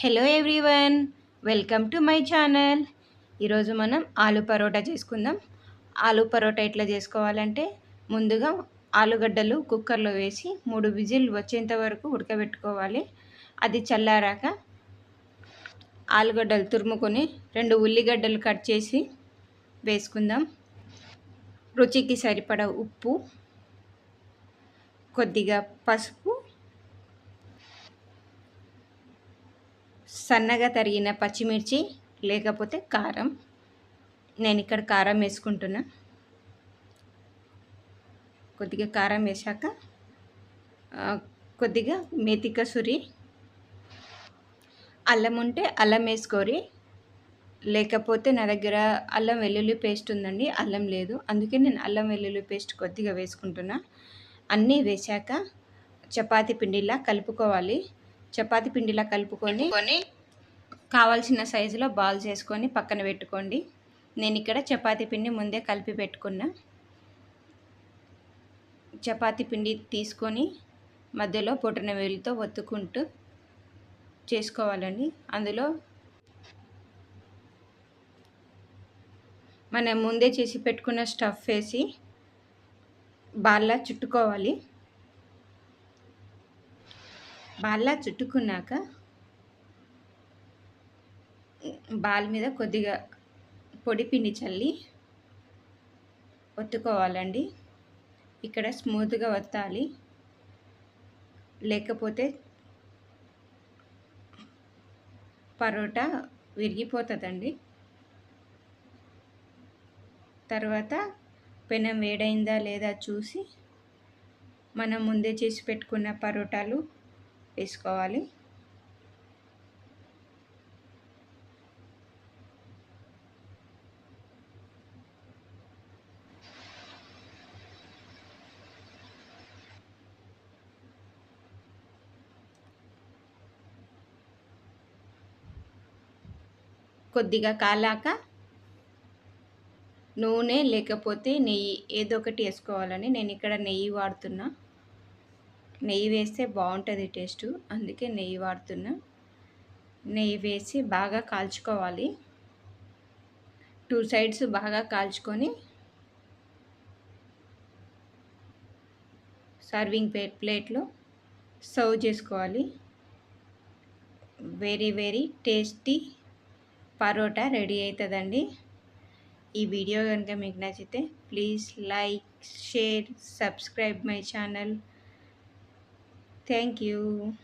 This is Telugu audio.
Hello everyone welcome to my channel ఈరోజు మనం ఆలు పరోటా చేసుకుందాం. ఆలు పరోటా ఎట్లా చేసుకోవాలంటే ముందుగా ఆలుగడ్డలు కుక్కర్లో వేసి మూడు విజిల్ వచ్చేంత వరకు ఉడకబెట్టుకోవాలి. అది చల్లారాక ఆలుగడ్డలు తురుముకొని రెండు ఉల్లిగడ్డలు కట్ చేసి వేసుకుందాం. రుచికి సరిపడ ఉప్పు కొద్దిగా పసుపు సన్నగా తరిగిన పచ్చిమిర్చి లేకపోతే కారం. నేను ఇక్కడ కారం వేసుకుంటున్నా. కొద్దిగా కారం వేసాక కొద్దిగా మేతి కసూరి అల్లం ఉంటే అల్లం వేసుకోరి. లేకపోతే నా దగ్గర అల్లం వెల్లుల్లి పేస్ట్ ఉందండి అల్లం లేదు. అందుకే నేను అల్లం వెల్లుల్లి పేస్ట్ కొద్దిగా వేసుకుంటున్నా. అన్నీ వేశాక చపాతి పిండిలా కలుపుకోవాలి. చపాతి పిండిలా కలుపుకొని కావాల్సిన సైజులో బాల్ చేసుకొని పక్కన పెట్టుకోండి. నేను ఇక్కడ చపాతి పిండి ముందే కలిపి పెట్టుకున్నా. చపాతి పిండి తీసుకొని మధ్యలో పొట్టిన వేలుతో ఒత్తుకుంటూ చేసుకోవాలండి. అందులో మనం ముందే చేసి పెట్టుకున్న స్టఫ్ వేసి బాల్లా చుట్టుకోవాలి. బాల్లా చుట్టుకున్నాక బాల్ మీద కొద్దిగా పొడి పిండి చల్లి ఒత్తుకోవాలండి. ఇక్కడ స్మూత్గా వత్తాలి లేకపోతే పరోటా విరిగిపోతుందండి. తర్వాత పెనం వేడైందా లేదా చూసి మనం ముందే చేసి పెట్టుకున్న పరోటాలు వేసుకోవాలి. కొద్దిగా కాలాక నూనె లేకపోతే నెయ్యి ఏదో ఒకటి వేసుకోవాలని నేను ఇక్కడ నెయ్యి వాడుతున్నా. నెయ్యి వేస్తే బాగుంటుంది టేస్ట్. అందుకే నెయ్యి వాడుతున్నా. నెయ్యి వేసి బాగా కాల్చుకోవాలి. టూ సైడ్స్ బాగా కాల్చుకొని సర్వింగ్ ప్లేట్ ప్లేట్లో సర్వ్ చేసుకోవాలి. Very very tasty paratha ready అవుతుందండి ఈ వీడియో కనుక మీకు నచ్చితే please like share subscribe my channel. Thank you.